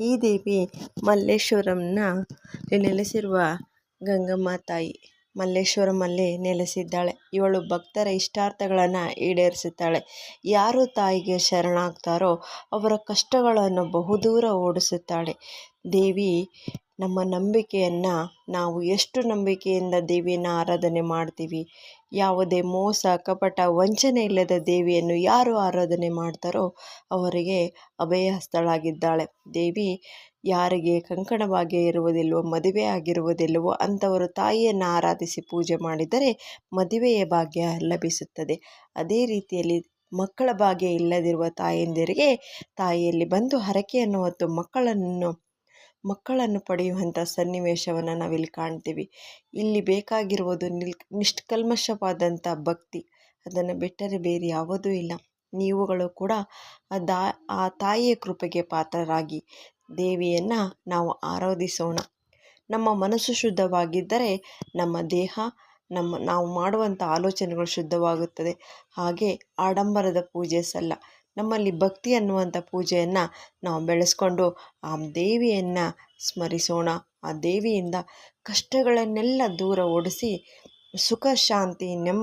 ಈ ದೇವಿ ಮಲ್ಲೇಶ್ವರಂನ ನೆಲೆಸಿರುವ ಗಂಗಮ್ಮ ತಾಯಿ. ಮಲ್ಲೇಶ್ವರಮಲ್ಲಿ ನೆಲೆಸಿದ್ದಾಳೆ. ಇವಳು ಭಕ್ತರ ಇಷ್ಟಾರ್ಥಗಳನ್ನು ಈಡೇರಿಸುತ್ತಾಳೆ. ಯಾರು ತಾಯಿಗೆ ಶರಣಾಗ್ತಾರೋ ಅವರ ಕಷ್ಟಗಳನ್ನು ಬಹುದೂರ ಓಡಿಸುತ್ತಾಳೆ. ದೇವಿ ನಮ್ಮ ನಂಬಿಕೆಯನ್ನು ನಾವು ಎಷ್ಟು ನಂಬಿಕೆಯಿಂದ ದೇವಿಯನ್ನು ಆರಾಧನೆ ಮಾಡ್ತೀವಿ? ಯಾವುದೇ ಮೋಸ, ಕಪಟ, ವಂಚನೆ ಇಲ್ಲದ ದೇವಿಯನ್ನು ಯಾರು ಆರಾಧನೆ ಮಾಡ್ತಾರೋ ಅವರಿಗೆ ಅಭಯ ಹಸ್ತಳಾಗಿದ್ದಾಳೆ ದೇವಿ ಯಾರಿಗೆ ಕಂಕಣ ಭಾಗ್ಯ ಇರುವುದಿಲ್ಲವೋ, ಮದುವೆ ಆಗಿರುವುದಿಲ್ಲವೋ, ಅಂಥವರು ತಾಯಿಯನ್ನು ಆರಾಧಿಸಿ ಪೂಜೆ ಮಾಡಿದರೆ ಮದುವೆಯ ಭಾಗ್ಯ ಲಭಿಸುತ್ತದೆ. ಅದೇ ರೀತಿಯಲ್ಲಿ ಮಕ್ಕಳ ಭಾಗ್ಯ ಇಲ್ಲದಿರುವ ತಾಯಂದಿರಿಗೆ ತಾಯಿಯಲ್ಲಿ ಬಂದು ಹರಕೆಯನ್ನು ಹೊತ್ತು ಮಕ್ಕಳನ್ನು ಮಕ್ಕಳನ್ನು ಪಡೆಯುವಂಥ ಸನ್ನಿವೇಶವನ್ನು ನಾವಿಲ್ಲಿ ಕಾಣ್ತೀವಿ. ಇಲ್ಲಿ ಬೇಕಾಗಿರುವುದು ನಿಲ್, ನಿಷ್ಕಲ್ಮಶವಾದಂಥ ಭಕ್ತಿ. ಅದನ್ನು ಬಿಟ್ಟರೆ ಬೇರೆ ಯಾವುದೂ ಇಲ್ಲ. ನೀವುಗಳು ಕೂಡ ಆ ದಾ, ಆ ತಾಯಿಯ ಕೃಪೆಗೆ ಪಾತ್ರರಾಗಿ ದೇವಿಯನ್ನು ನಾವು ಆರಾಧಿಸೋಣ. ನಮ್ಮ ಮನಸ್ಸು ಶುದ್ಧವಾಗಿದ್ದರೆ ನಮ್ಮ ದೇಹ, ನಮ್ಮ, ನಾವು ಮಾಡುವಂಥ ಆಲೋಚನೆಗಳು ಶುದ್ಧವಾಗುತ್ತದೆ. ಹಾಗೆ ಆಡಂಬರದ ಪೂಜೆ ಸಲ್ಲ. ನಮ್ಮಲ್ಲಿ ಭಕ್ತಿ ಅನ್ನುವಂಥ ಪೂಜೆಯನ್ನು ನಾವು ಬೆಳೆಸ್ಕೊಂಡು ಆ ದೇವಿಯನ್ನು ಸ್ಮರಿಸೋಣ. ಆ ದೇವಿಯಿಂದ ಕಷ್ಟಗಳನ್ನೆಲ್ಲ ದೂರ ಓಡಿಸಿ ಸುಖ, ಶಾಂತಿ, ನೆಮ್ಮದಿ